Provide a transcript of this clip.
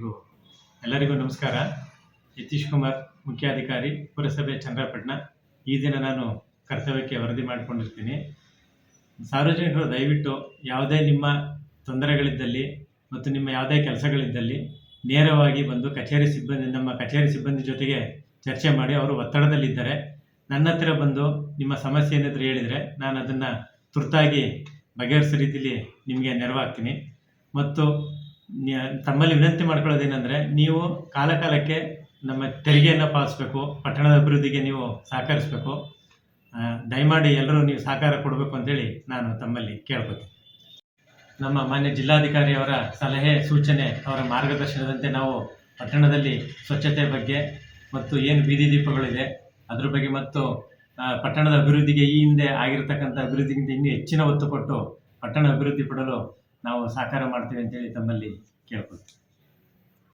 ಎಲ್ರಿಗೂ ಎಲ್ಲರಿಗೂ ನಮಸ್ಕಾರ. ಯತೀಶ್ ಕುಮಾರ್, ಮುಖ್ಯಾಧಿಕಾರಿ, ಪುರಸಭೆ ಚಂದ್ರಪಟ್ಟಣ. ಈ ದಿನ ನಾನು ಕರ್ತವ್ಯಕ್ಕೆ ವರದಿ ಮಾಡಿಕೊಂಡಿರ್ತೀನಿ. ಸಾರ್ವಜನಿಕರು ದಯವಿಟ್ಟು ಯಾವುದೇ ನಿಮ್ಮ ತೊಂದರೆಗಳಿದ್ದಲ್ಲಿ ಮತ್ತು ನಿಮ್ಮ ಯಾವುದೇ ಕೆಲಸಗಳಿದ್ದಲ್ಲಿ ನೇರವಾಗಿ ಬಂದು ಕಚೇರಿ ಸಿಬ್ಬಂದಿ, ನಮ್ಮ ಕಚೇರಿ ಸಿಬ್ಬಂದಿ ಜೊತೆಗೆ ಚರ್ಚೆ ಮಾಡಿ ಅವರು ಒತ್ತಡದಲ್ಲಿದ್ದಾರೆ ನನ್ನ ಹತ್ತಿರ ಬಂದು ನಿಮ್ಮ ಸಮಸ್ಯೆ ಏನಾದರೂ ಹೇಳಿದರೆ ನಾನು ಅದನ್ನು ತುರ್ತಾಗಿ ಬಗೆಹರಿಸೋ ರೀತಿಯಲ್ಲಿ ನಿಮಗೆ ನೆರವಾಗ್ತೀನಿ. ಮತ್ತು ತಮ್ಮಲ್ಲಿ ವಿನಂತಿ ಮಾಡ್ಕೊಳ್ಳೋದೇನೆಂದರೆ ನೀವು ಕಾಲ ಕಾಲಕ್ಕೆ ನಮ್ಮ ತೆರಿಗೆಯನ್ನು ಪಾಲಿಸಬೇಕು, ಪಟ್ಟಣದ ಅಭಿವೃದ್ಧಿಗೆ ನೀವು ಸಹಕರಿಸಬೇಕು. ದಯಮಾಡಿ ಎಲ್ಲರೂ ನೀವು ಸಹಕಾರ ಕೊಡಬೇಕು ಅಂತೇಳಿ ನಾನು ತಮ್ಮಲ್ಲಿ ಕೇಳ್ಕೊತೀನಿ. ನಮ್ಮ ಮಾನ್ಯ ಜಿಲ್ಲಾಧಿಕಾರಿಯವರ ಸಲಹೆ, ಸೂಚನೆ, ಅವರ ಮಾರ್ಗದರ್ಶನದಂತೆ ನಾವು ಪಟ್ಟಣದಲ್ಲಿ ಸ್ವಚ್ಛತೆ ಬಗ್ಗೆ ಮತ್ತು ಏನು ಬೀದಿ ದೀಪಗಳಿದೆ, ಅದ್ರ ಬಗ್ಗೆ ಮತ್ತು ಪಟ್ಟಣದ ಅಭಿವೃದ್ಧಿಗೆ ಈ ಹಿಂದೆ ಆಗಿರತಕ್ಕಂಥ ಅಭಿವೃದ್ಧಿಗಿಂತ ಇನ್ನೂ ಹೆಚ್ಚಿನ ಒತ್ತು ಕೊಟ್ಟು ಪಟ್ಟಣ ಅಭಿವೃದ್ಧಿ ಪಡಲು ನಾವು ಸಹಕಾರ ಮಾಡ್ತೀವಿ ಅಂತೇಳಿ ತಮ್ಮಲ್ಲಿ ಕೇಳ್ಕೊಳ್ತೀವಿ